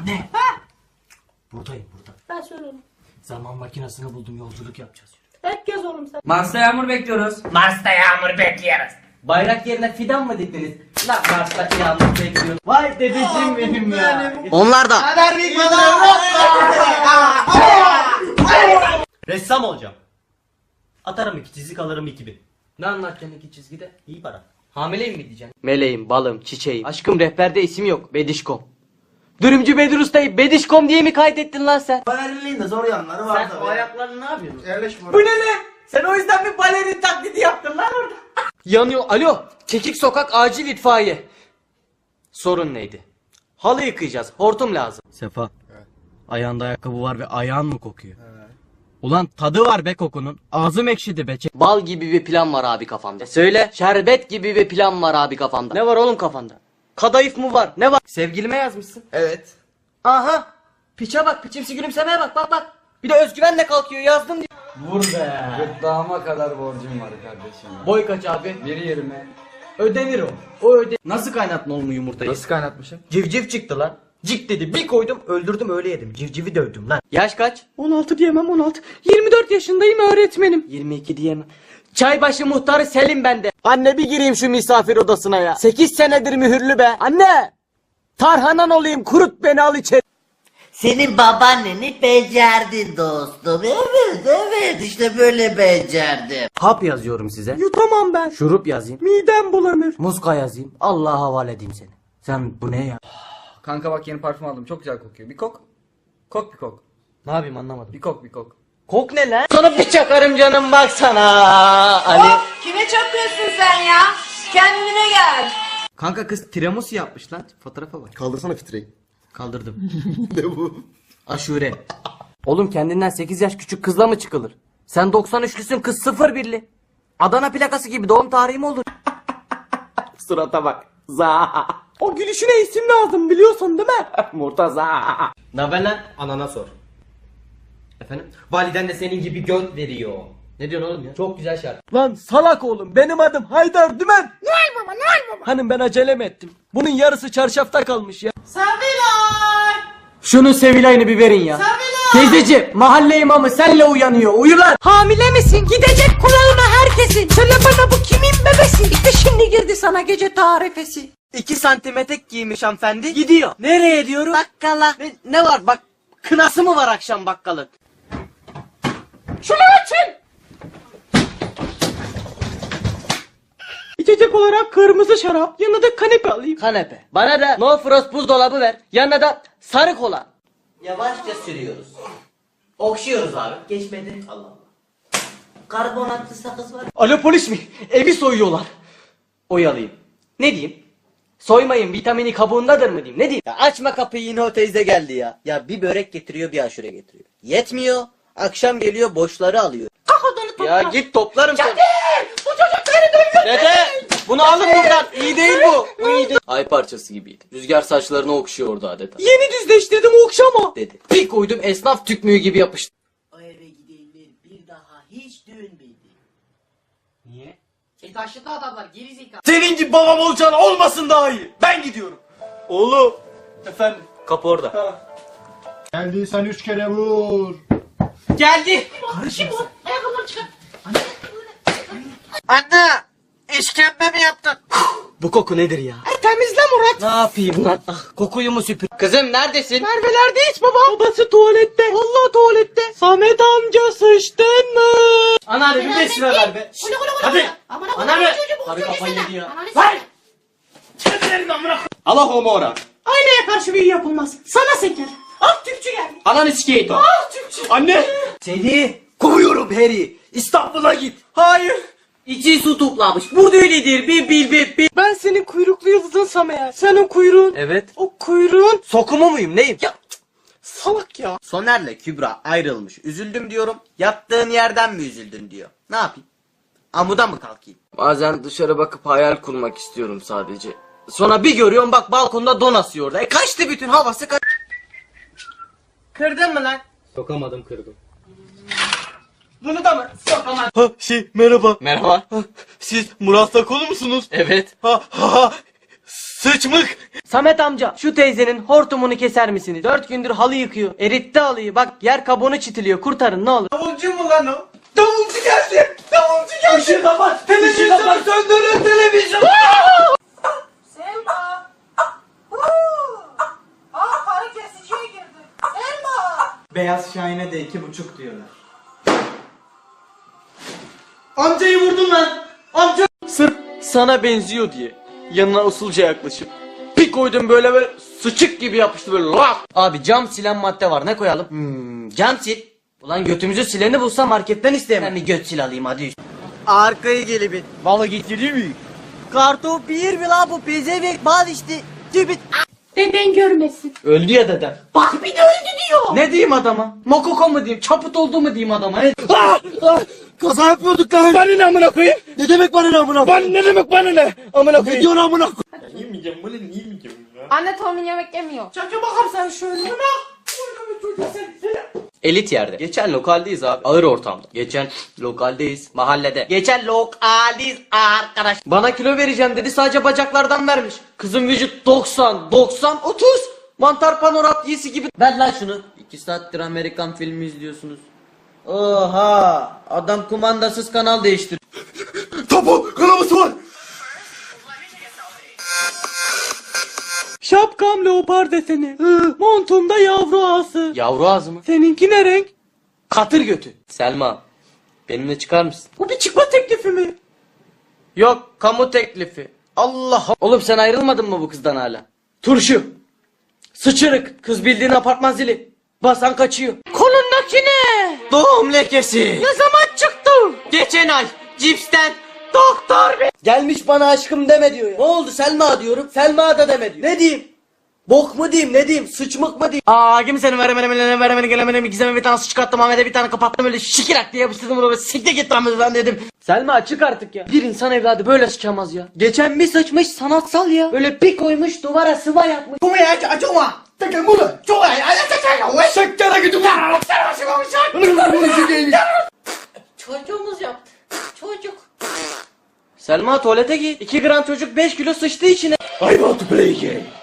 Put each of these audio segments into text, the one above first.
Anne. Buradayım burada. Ben söyleyeyim. Zaman makinesini buldum yolculuk yapacağız. Hep gez oğlum sen. Mars'ta yağmur bekliyoruz. Mars'ta yağmur bekliyoruz. Bayrak yerine fidan mı diktiniz? Lan Mars'ta yağmur bekliyoruz. Vay dedeciğim benim ya. Onlar da. Ressam olacağım. Atarım iki çizik alırım 2000. Ne anlatacaksın iki çizgide? İyi para. Hamileyim mi diyeceksin? Meleğim, balım, çiçeğim. Aşkım rehberde isim yok. Bedişkom. Dürümcü Bedir Usta'yı Bedişkom diye mi kaydettin lan sen? Balerinin de zor yanları var Sen tabii. o ayaklarını ne yapıyorsun? Yerleş Bu ne lan? Sen o yüzden bir balerin taklidi yaptın lan orada. Yanıyor. Alo. Kekik sokak acil itfaiye. Sorun neydi? Halı yıkayacağız. Hortum lazım. Sefa. Ayağında ayakkabı var ve ayağın mı kokuyor? Ulan tadı var be kokunun. Ağzım ekşidi be. Bal gibi bir plan var abi kafamda. Söyle. Şerbet gibi bir plan var abi kafamda. Ne var oğlum kafanda? Kadayıf mı var? Ne var? Sevgilime yazmışsın. Evet. Aha. Piçe bak. Piçimsi gülümsemeye bak. Bak bak. Bir de özgüvenle kalkıyor yazdım diyor. Vur be. Gırtlağıma kadar borcum var kardeşim. Boy kaç abi? 1.20. Ödenir o. O öde. Nasıl kaynattın oğlum yumurtayı? Nasıl kaynatmışım? Civciv çıktı lan. Cik dedi bir koydum öldürdüm öyle yedim. Civcivi dövdüm lan. Yaş kaç? 16 diyemem 16. 24 yaşındayım öğretmenim. 22 diyemem. Çaybaşı muhtarı Selim bende. Anne bir gireyim şu misafir odasına ya. 8 senedir mühürlü be. Anne! Tarhanan olayım kurut beni al içeri. Senin babaanneni becerdin dostum. Evet evet işte böyle becerdim. Hap yazıyorum size. Yutamam ben. Şurup yazayım. Midem bulanır. Muska yazayım. Allah'a havale edeyim seni. Sen bu ne ya? Kanka bak yeni parfüm aldım. Çok güzel kokuyor. Bir kok. Kok bir kok. Ne yapayım anlamadım. Bir kok bir kok. Kok ne lan? Sana bir çakarım canım baksana. Ali. Kime çakıyorsun sen ya? Kendine gel. Kanka kız tiramisu yapmış lan. Fotoğrafa bak. Kaldırsana fitreyi. Kaldırdım. ne bu? Aşure. Oğlum kendinden 8 yaş küçük kızla mı çıkılır? Sen 93'lüsün kız 01'li. Adana plakası gibi doğum tarihi mi olur? Surata bak. Za. O gülüşüne isim lazım biliyorsun değil mi? Murtaza. Ne haber lan? Anana sor. Efendim? Validen de senin gibi göt veriyor. Ne diyorsun oğlum ya? Çok güzel şarkı. Lan salak oğlum benim adım Haydar Dümen. Noel baba Noel baba. Hanım ben acele mi ettim? Bunun yarısı çarşafta kalmış ya. Sevilay. Şunun Sevilay'ını bir verin ya. Teyzeciğim mahalle imamı senle uyanıyor. Uyu lan. Hamile misin? Gidecek kulağına herkesin. Söyle bana bu kimin bebesi? İşte şimdi girdi sana gece tarifesi. 2 santim etek giymiş hanımefendi. Gidiyor. Nereye diyorum? Bakkala. Ne, ne var bak kınası mı var akşam bakkalın? Şunu açın. İçecek olarak kırmızı şarap. Yanına da kanepe alayım. Kanepe. Bana da no frost buzdolabı ver. Yanına da sarı kola. Yavaşça sürüyoruz. Okşuyoruz abi. Geçmedi. Allah Allah. Karbonatlı sakız var. Alo polis mi? Evi soyuyorlar. Oyalayayım. Ne diyeyim? Soymayın vitamini kabuğundadır mı diyeyim? Ne diyeyim? Ya açma kapıyı yine o teyze geldi ya. Ya bir börek getiriyor bir aşure getiriyor. Yetmiyor. Akşam geliyor boşları alıyor. Kalk odanı topla. Ya git toplarım seni. Bu çocuk beni duyuyor. Dede bunu alın buradan. İyi değil bu. Bu iyi değil. Ay parçası gibiydi. Rüzgar saçlarını okşuyordu adeta. Yeni düzleştirdim okşama. Dedi. Bir koydum esnaf tükmüğü gibi yapıştı. O eve gidenler bir daha hiç dönmedi. Niye? E taşıdı adamlar geri zekalı. Senin gibi babam olacağın olmasın daha iyi. Ben gidiyorum. Oğlum. Efendim? Kapı orada. Geldiysen üç kere vur. Geldi. Kim o? Ayakkabıları çıkar. Anne! İşkembe mi yaptın? Bu koku nedir ya? E, temizle Murat. Ne yapayım lan? Ah, kokuyu mu süpür? Kızım neredesin? Merve'lerde hiç baba. Babası tuvalette. Vallahi tuvalette. Samet amca sıçtın mı? Anneanne bir lira ver be. Ulu. Hadi. Aman Anneanne. çocuğu kafayı yedi ya. Lan. s- Allah homo ora. Aynaya karşı büyü yapılmaz. Sana seker. Ah Türkçü geldi. Ananı sikeyim. Ah Türkçü. Anne. Seni kovuyorum Harry. İstanbul'a git. Hayır. İçi su toplamış. Burada öyledir. Bir bil bir bil. Ben senin kuyruklu yıldızınsam eğer. Senin kuyruğun. Evet. O kuyruğun. Sokumu muyum neyim? Ya salak ya. Soner'le Kübra ayrılmış. Üzüldüm diyorum. Yattığın yerden mi üzüldün diyor. Ne yapayım? Amuda mı kalkayım? Bazen dışarı bakıp hayal kurmak istiyorum sadece. Sonra bir görüyorum bak balkonda don asıyor orada. E kaçtı bütün havası kaç... Kırdın mı lan? Sokamadım kırdım. Bunu da mı? Sokamadın. Ha şey merhaba. Merhaba. Siz Murat Sakolu musunuz? Evet. Ha ha ha. Sıçmık. Samet amca şu teyzenin hortumunu keser misiniz? Dört gündür halı yıkıyor. Eritti halıyı bak yer kabuğunu çitiliyor. Kurtarın ne olur. Davulcu mu lan o? Davulcu geldi. Davulcu geldi. Işığı kapat. Televizyonu söndürün televizyonu. Selma. Ah karı kesiciye girdi. Selma. Beyaz Şahin'e de iki buçuk diyorlar. Amcayı vurdun lan. Amca. Sırf sana benziyor diye yanına usulca yaklaşıp bir koydum böyle böyle sıçık gibi yapıştı böyle laf. Abi cam silen madde var ne koyalım? Hmm, cam sil. Ulan götümüzü sileni bulsa marketten isteyemem. Ben bir göt sil alayım hadi. Arkayı gelibin. Valla getirdi mi? Kartop bir mi la bu pezevenk bal işte. Tübit. Deden görmesin. Öldü ya dedem. Bak bir de öldü diyor. Ne diyeyim adama? Mokoko mu diyeyim? Çaput oldu mu diyeyim adama? Ne? Kaza yapıyorduk lan. Bana ne amına koyayım? Ne demek bana ne amına koyayım? ne demek bana ne? Amına koyayım. Ne diyorsun amına koyayım? Anne Tom'un yemek yemiyor. Çaka bakalım sen şöyle. Elit yerde. Geçen lokaldeyiz abi. Ağır ortamda. Geçen lokaldeyiz. Mahallede. Geçen lokaldeyiz arkadaş. Bana kilo vereceğim dedi sadece bacaklardan vermiş. Kızın vücut 90, 90, 30. Mantar panorat yisi gibi. Ver lan şunu. 2 saattir Amerikan filmi izliyorsunuz. Oha! Adam kumandasız kanal değiştir. Topu kanaması var. Şapkam leopar deseni. Montumda yavru ağası. Yavru ağzı mı? Seninki ne renk? Katır götü. Selma. Benimle çıkar mısın? Bu bir çıkma teklifi mi? Yok kamu teklifi. Allah Oğlum sen ayrılmadın mı bu kızdan hala? Turşu. Sıçırık. Kız bildiğin apartman zili. Basan kaçıyor. Kolundaki ne? Doğum lekesi. Ne zaman çıktı? Geçen ay cipsten doktor bey. Gelmiş bana aşkım deme diyor ya. Ne oldu Selma diyorum. Selma da deme diyor. Ne diyeyim? Bok mu diyeyim ne diyeyim sıçmık mı diyeyim Aa kim senin veremene veremene veremene gelemene gizeme bir tane sıç çıkarttım Ahmet'e bir tane kapattım öyle şikirak diye yapıştırdım bunu böyle sikte git lan ben dedim Selma açık artık ya Bir insan evladı böyle sıçamaz ya Geçen bir sıçmış sanatsal ya Böyle bir koymuş duvara sıva yapmış Bu ya acıma. Takın bunu. Çok ay. Ay takın. Ve şekkere gidiyor. Çocuğumuz yaptı. Çocuk. Selma tuvalete git 2 gram çocuk 5 kilo sıçtı içine I want to play game.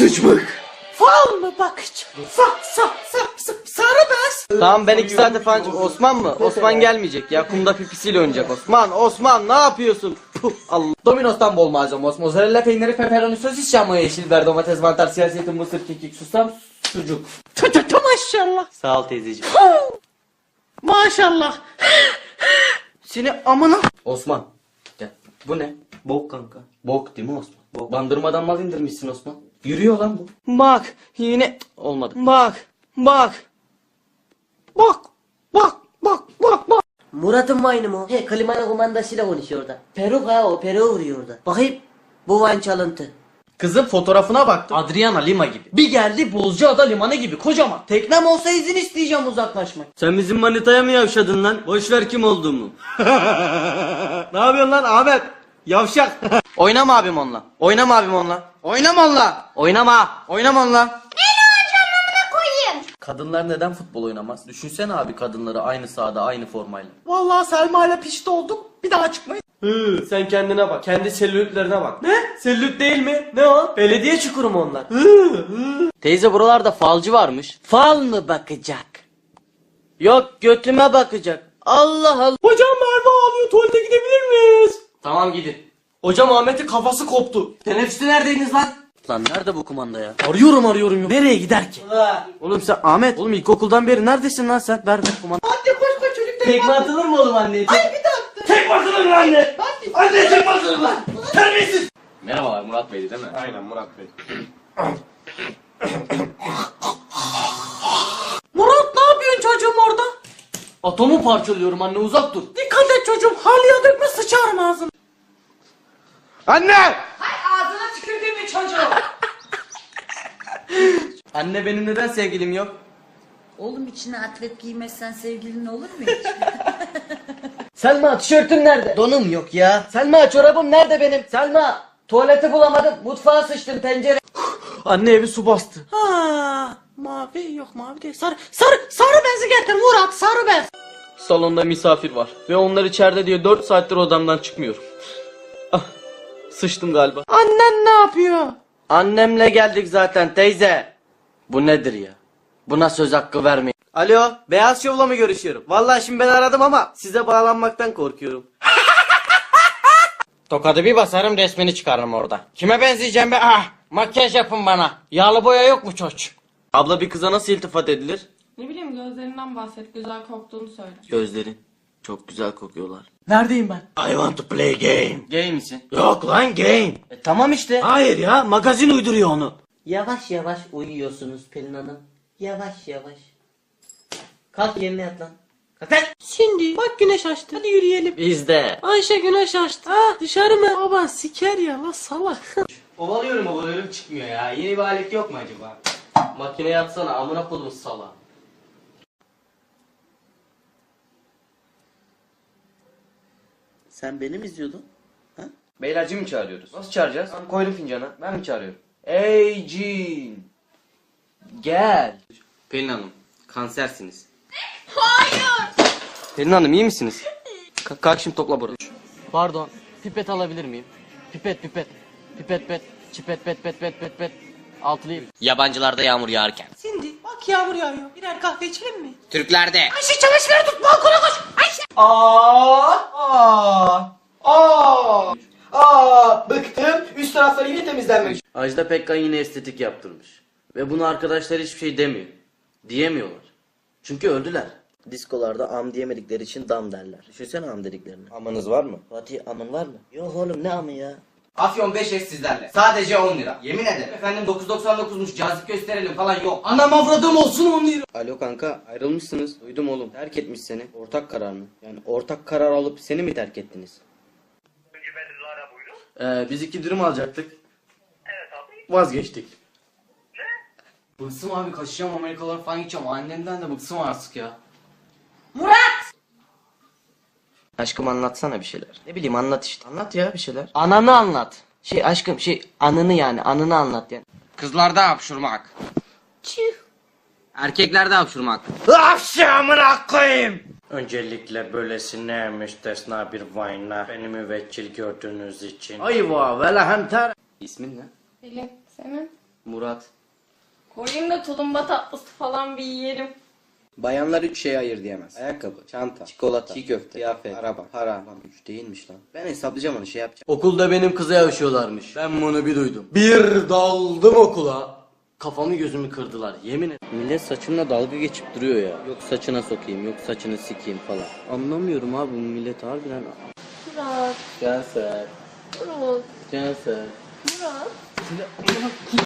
Sıçmık. Fal mı bakacağım? Sa sa sa sa sarı bez. Tamam ben 2 saate falan çık- Osman mı? Osman gelmeyecek ya kumda pipisiyle oynayacak Osman Osman ne yapıyorsun? Puh, Allah. Domino's'tan bol malzeme Osman. Mozzarella peyniri, pepperoni, sosis, şamı, yeşil biber, domates, mantar, siyah zeytin, mısır, kekik, susam, sucuk. Tü tü tü maşallah. Sağ ol teyzeciğim. Maşallah. Seni amına. Osman. Gel. Bu ne? Bok kanka. Bok değil mi Osman? Bok. Bandırmadan mal indirmişsin Osman. Yürüyor lan bu. Bak yine olmadı. Bak bak. Bak. Bak. Bak. Bak. Bak. Murat'ın vayını mı? He klimanın kumandasıyla konuşuyor orada. Peruk ha o peruğu vuruyor orada. Bakayım bu van çalıntı. Kızın fotoğrafına baktım. Adriana Lima gibi. Bir geldi Bozcaada limanı gibi kocaman. Teknem olsa izin isteyeceğim uzaklaşmak. Sen bizim manitaya mı yavşadın lan? Boş ver kim olduğumu. ne yapıyorsun lan Ahmet? Yavşak. Oynama abim onunla. Oynama abim onunla. Oynama onunla. Oynama. Oynama onunla. Kadınlar neden futbol oynamaz? Düşünsene abi kadınları aynı sahada aynı formayla. Vallahi Selma ile pişti olduk. Bir daha çıkmayız. Hı, sen kendine bak. Kendi selülitlerine bak. Ne? Selülit değil mi? Ne o? Belediye çukuru mu onlar? Teyze buralarda falcı varmış. Fal mı bakacak? Yok götüme bakacak. Allah Allah. Hocam Merve ağlıyor tuvalete gidebilir miyiz? Tamam gidin. Hocam Ahmet'in kafası koptu. Teneffüste neredeydiniz lan? Lan nerede bu kumanda ya? Arıyorum arıyorum yok. Nereye gider ki? Oğlum sen Ahmet. Oğlum ilkokuldan beri neredesin lan sen? Ver ver kumanda. Hadi koş koş çocuk. Tekme atılır mı oğlum anneye? Ay bir dakika. Tek basılır lan anne. Anne tek basılır lan. Terbiyesiz. Merhabalar Murat Bey'di değil mi? Aynen Murat Bey. Murat ne yapıyorsun çocuğum orada? Atomu parçalıyorum anne uzak dur. Dikkat et çocuğum. Halıya dökme sıçarım ağzını. Anne. Ağzına tükürdüğümü çocuğum. Anne benim neden sevgilim yok? Oğlum içine atlet giymezsen sevgilin olur mu hiç? Selma tişörtüm nerede? Donum yok ya. Selma çorabım nerede benim? Selma tuvaleti bulamadım. Mutfağa sıçtım tencere. Anne evi su bastı. Ha, mavi yok mavi değil. Sarı sarı sarı bezi getir Murat sarı bez. Salonda misafir var ve onlar içeride diye 4 saattir odamdan çıkmıyorum. Sıçtım galiba. Annen ne yapıyor? Annemle geldik zaten teyze. Bu nedir ya? Buna söz hakkı vermeyin. Alo, Beyaz Şov'la mı görüşüyorum? Vallahi şimdi ben aradım ama size bağlanmaktan korkuyorum. Tokadı bir basarım resmini çıkarırım orada. Kime benzeyeceğim be? Ah! Makyaj yapın bana. Yağlı boya yok mu çocuğum? Abla bir kıza nasıl iltifat edilir? Ne bileyim gözlerinden bahset. Güzel koktuğunu söyle. Gözlerin. Çok güzel kokuyorlar. Neredeyim ben? I want to play game. Gay misin? Yok lan game. E, tamam işte. Hayır ya magazin uyduruyor onu. Yavaş yavaş uyuyorsunuz Pelin Hanım. Yavaş yavaş. Kalk yerine yat lan. Kalk lan. Şimdi bak güneş açtı. Hadi yürüyelim. Bizde. Ayşe güneş açtı. Ah dışarı mı? Baba siker ya la salak. Ovalıyorum ovalıyorum çıkmıyor ya. Yeni bir alet yok mu acaba? Makineye atsana amına kodum sala. Sen beni mi izliyordun? Beyler cin mi çağırıyoruz? Nasıl çağıracağız? Ben koydum fincana. Ben mi çağırıyorum? Ey cin. Gel. Pelin Hanım kansersiniz. Hayır. Pelin Hanım iyi misiniz? Kalk, kalk şimdi topla burada. Pardon. Pipet alabilir miyim? Pipet pipet. Pipet pet. Çipet pet pet pet pet pet. Altılıyım. Yabancılarda yağmur yağarken. Şimdi bak yağmur yağıyor. Birer kahve içelim mi? Türklerde. Ayşe çamaşırları tut balkona koş. Ayşe. Aa, aa, aa, bıktım. Üst tarafları yine temizlenmemiş. Ajda Pekkan yine estetik yaptırmış. Ve bunu arkadaşlar hiçbir şey demiyor. Diyemiyorlar. Çünkü öldüler. Diskolarda am diyemedikleri için dam derler. Düşünsene am dediklerini. Amanız var mı? Fatih amın var mı? Yok oğlum ne amı ya? Afyon 5S sizlerle. Sadece 10 lira. Yemin ederim. Efendim 9.99'muş cazip gösterelim falan yok. Anam avradım olsun 10 lira. Alo kanka ayrılmışsınız. Duydum oğlum. Terk etmiş seni. Ortak karar mı? Yani ortak karar alıp seni mi terk ettiniz? Ee, biz iki dürüm alacaktık. Vazgeçtik. Ne? Bıksım abi kaçacağım Amerikalara falan gideceğim. Annemden de bıksım artık ya. Aşkım anlatsana bir şeyler. Ne bileyim anlat işte. Anlat ya bir şeyler. Ananı anlat. Şey aşkım şey anını yani anını anlat yani. Kızlarda hapşurmak. Erkeklerde hapşurmak. Akşamına koyayım. Öncelikle böylesine müstesna bir vayna beni müvekkil gördüğünüz için Ayva ve lehem İsmin ne? Pelin senin. Murat. Koyayım da tulumba tatlısı falan bir yiyelim. Bayanlar üç şeye ayır diyemez. Ayakkabı, çanta, çikolata, çiğ köfte, kıyafet, araba, para. Lan üç değilmiş lan. Ben hesaplayacağım onu şey yapacağım. Okulda benim kıza yaşıyorlarmış. Ben bunu bir duydum. Bir daldım okula. Kafamı gözümü kırdılar yemin et. Millet saçımla dalga geçip duruyor ya. Yok saçına sokayım, yok saçını sikeyim falan. Anlamıyorum abi bu millet harbiden. Murat. Cansel, Murat. Cansel. Murat. それで